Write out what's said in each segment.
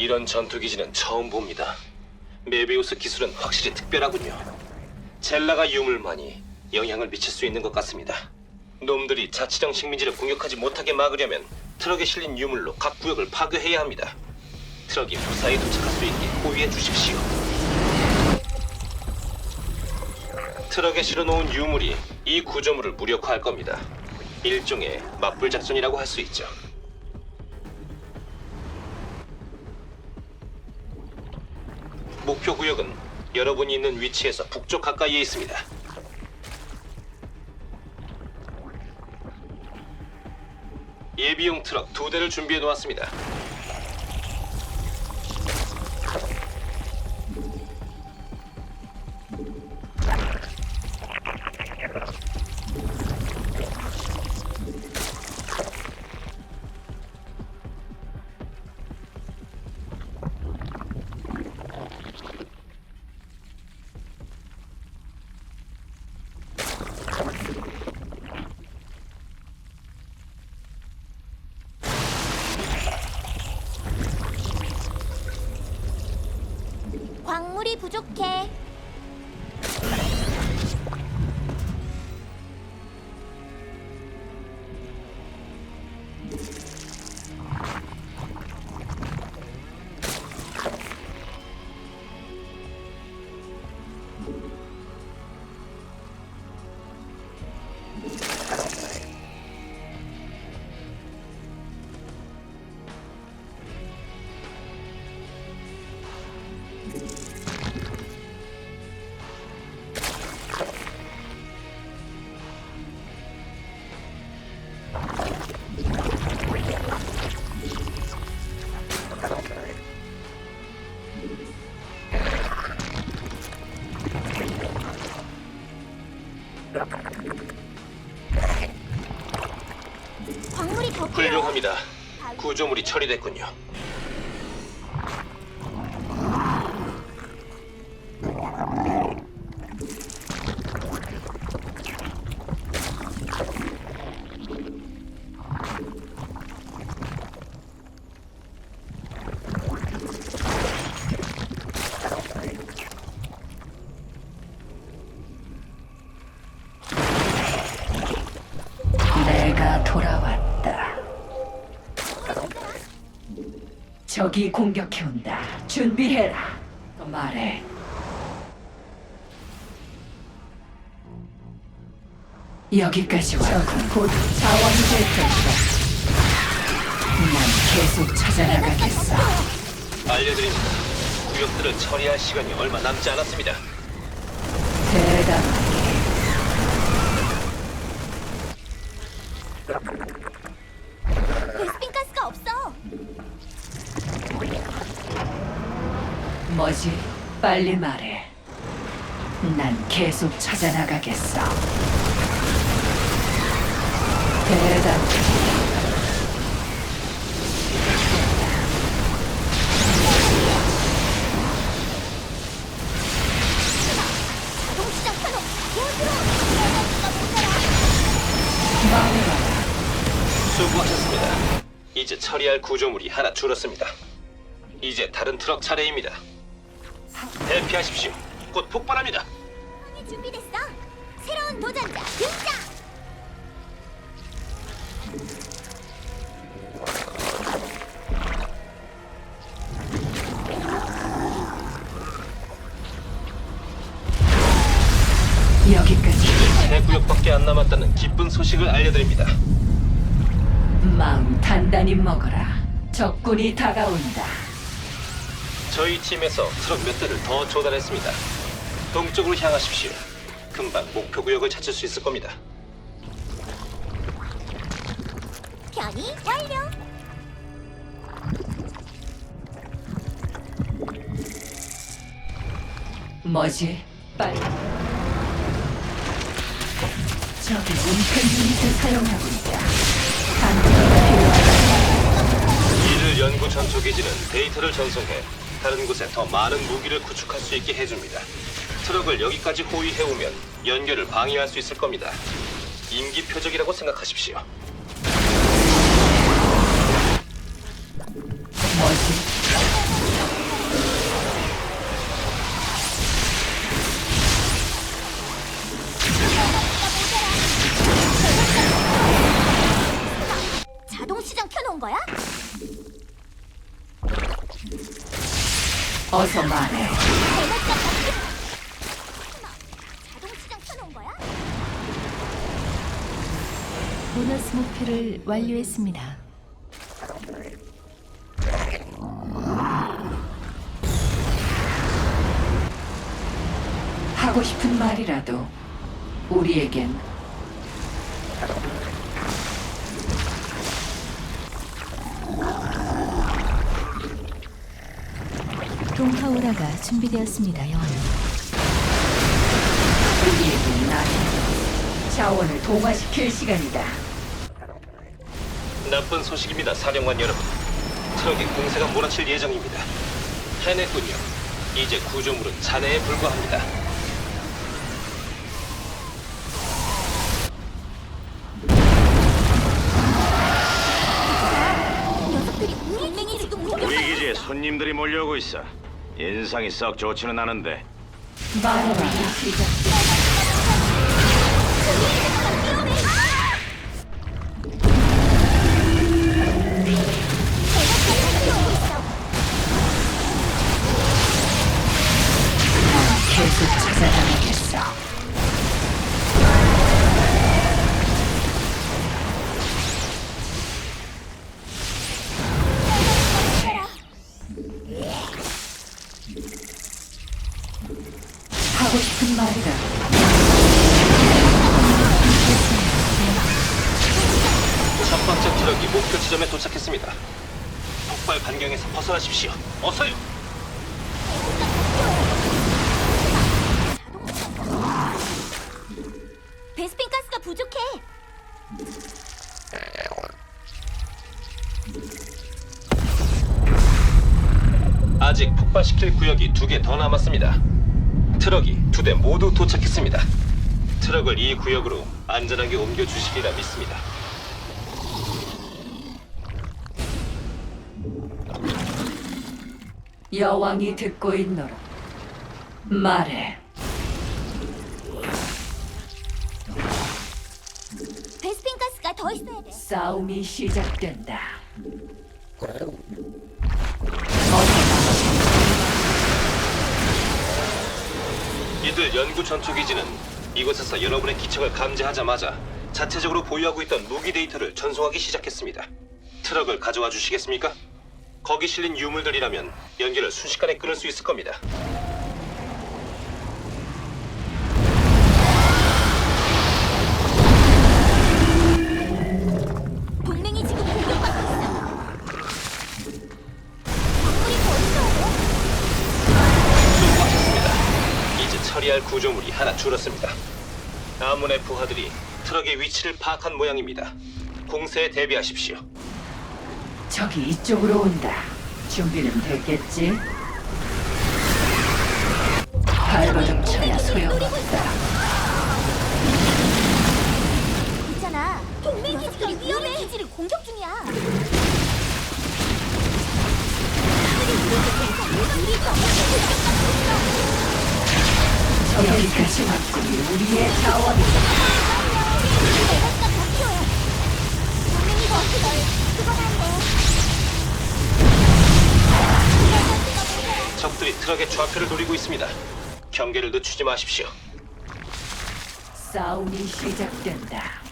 이런 전투 기지는 처음 봅니다. 메비우스 기술은 확실히 특별하군요. 젤라가 유물만이 영향을 미칠 수 있는 것 같습니다. 놈들이 자치령 식민지를 공격하지 못하게 막으려면 트럭에 실린 유물로 각 구역을 파괴해야 합니다. 트럭이 무사히 도착할 수 있게 호위해 주십시오. 트럭에 실어놓은 유물이 이 구조물을 무력화할 겁니다. 일종의 맞불 작전이라고 할 수 있죠. 목표 구역은 여러분이 있는 위치에서 북쪽 가까이에 있습니다. 예비용 트럭 두 대를 준비해 놓았습니다. 부족해. 훌륭합니다. 구조물이 처리됐군요. 적이 공격해온다. 준비해라. 말해. 여기까지 와. 곧 자원이 될 것이다. 난 계속 찾아나가겠어. 알려드립니다. 구역들을 처리할 시간이 얼마 남지 않았습니다. 대담 빨리 말해. 난 계속 찾아나가겠어. 말해봐라. 수고하셨습니다. 이제 처리할 구조물이 하나 줄었습니다. 이제 다른 트럭 차례입니다. 대피하십시오. 곧 폭발합니다. 상황이 준비됐어. 새로운 도전자 등장. 여기까지. 세 구역밖에 안 남았다는 기쁜 소식을 알려드립니다. 마음 단단히 먹어라. 적군이 다가온다. 저희 팀에서 트럭 몇 대를 더 조달했습니다. 동쪽으로 향하십시오. 금방 목표 구역을 찾을 수 있을 겁니다. 변이 완료. 뭐지? 빨리. 저기 은폐 유닛을 사용하고 있다. 안전이 필요하다. 이를 연구 전투 기지는 데이터를 전송해 다른 곳에 더 많은 무기를 구축할 수 있게 해줍니다. 트럭을 여기까지 호위해 오면 연결을 방해할 수 있을 겁니다. 임기 표적이라고 생각하십시오. 뭐지? 어서 말해. 에너지가 바뀌어. 자동 시장 켜놓은 거야? 보너스 목표를 완료했습니다. 하고 싶은 말이라도 우리에겐 동파오라가 준비되었습니다. 영원. 우리에겐 나의 자원을 동화시킬 시간이다. 나쁜 소식입니다, 사령관 여러분. 트럭이 공세가 몰아칠 예정입니다. 해냈군요. 이제 구조물은 잔해에 불과합니다. 녀석들이. 우리 기지에 손님들이 몰려오고 있어. 인상이 썩 좋지는 않은데 말해봐. 시작. 계속 찾아다니겠어. 어서요. 베스핀 가스가 부족해. 아직 폭발시킬 구역이 두 개 더 남았습니다. 트럭이 두 대 모두 도착했습니다. 트럭을 이 구역으로 안전하게 옮겨 주시리라 믿습니다. 여왕이 듣고 있노라. 말해. 베스핀 가스가 더 있어야 돼. 싸움이 시작된다. 이들 연구 전투 기지는 이곳에서 여러분의 기척을 감지하자마자 자체적으로 보유하고 있던 무기 데이터를 전송하기 시작했습니다. 트럭을 가져와 주시겠습니까? 거기 실린 유물들이라면 연기를 순식간에 끊을 수 있을 겁니다. 동맹이 지금 공격받고 있어. 광물이 더 있어야 돼. 수고하셨습니다. 이제 처리할 구조물이 하나 줄었습니다. 아문의 부하들이 트럭의 위치를 파악한 모양입니다. 공세에 대비하십시오. 저기 이쪽으로 온다. 준비는 됐겠지? 발버둥 쳐야 소용없다. 있잖아. 동맹 기지가 위험해. 기지를 공격 중이야. 여기까지 왔군요. 우리의 자원이다. 동맹이 더 필요해. 그건 안 적들이 트럭의 좌표를 노리고 있습니다. 경계를 늦추지 마십시오. 싸움이 시작된다.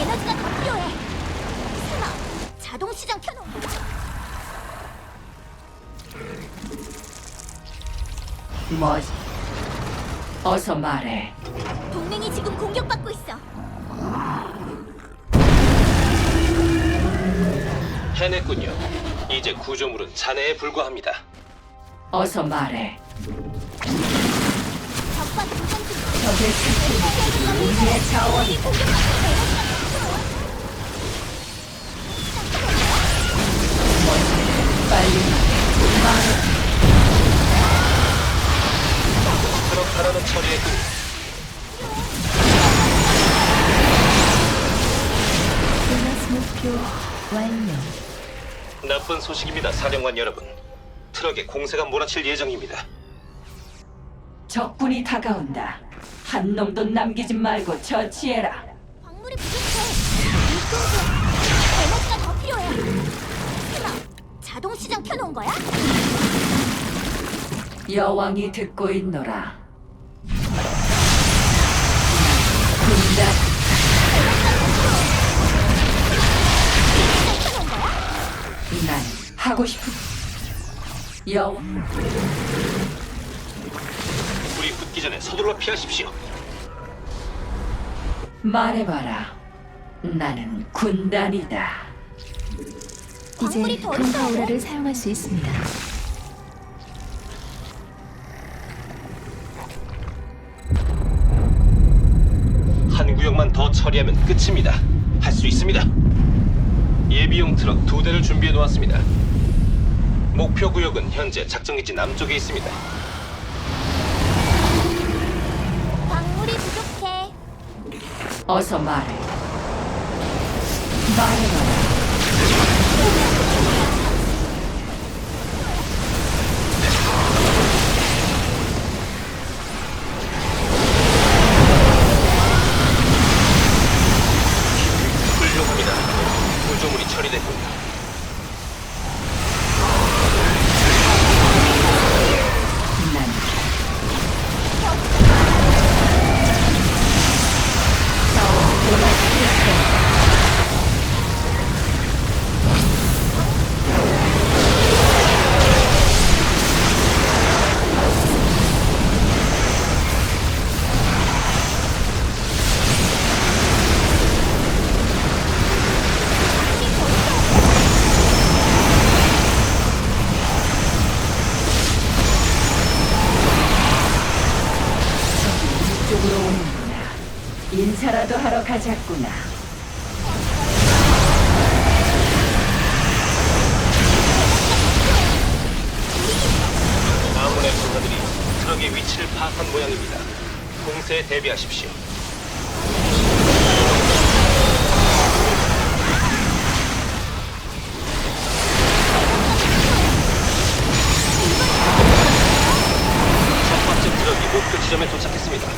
에너지가 더 필요해. 설마 자동 시장 켜놓은? 뭐지? 어서 말해. 동맹이 지금 공격받고 있어. 해냈군요. 이제 구조물은 잔해에 불과합니다. 어서 말해. 적과 교전 중. 적의 스킬이 우리의 자원이다. 공격받고 있어. 보너스 목표 완료. 나쁜 소식입니다, 사령관 여러분. 트럭에 공세가 몰아칠 예정입니다. 적군이 다가온다. 한 놈도 남기지 말고 처치해라. 광물이 부족해. 에너지가 더 필요해. 설마 자동 시장 켜놓은 거야? 여왕이 듣고 있노라. 하고 싶은 여왕 불이 붙기 전에 서둘러 피하십시오. 말해봐라. 나는 군단이다. 광물이 이제 더 동파오라를 사용할 수 있습니다. 한 구역만 더 처리하면 끝입니다. 할 수 있습니다. 예비용 트럭 두 대를 준비해 놓았습니다. 목표 구역은 현재 작전기지 남쪽에 있습니다. 광물이 부족해. 어서 말해. 말해봐라. 공세에 대비하십시오. 첫 번째 트럭이 목표 지점에 도착했습니다.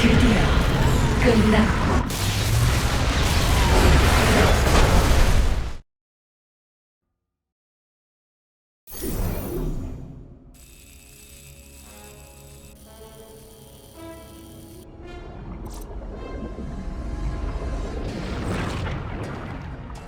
드디어 끝났고.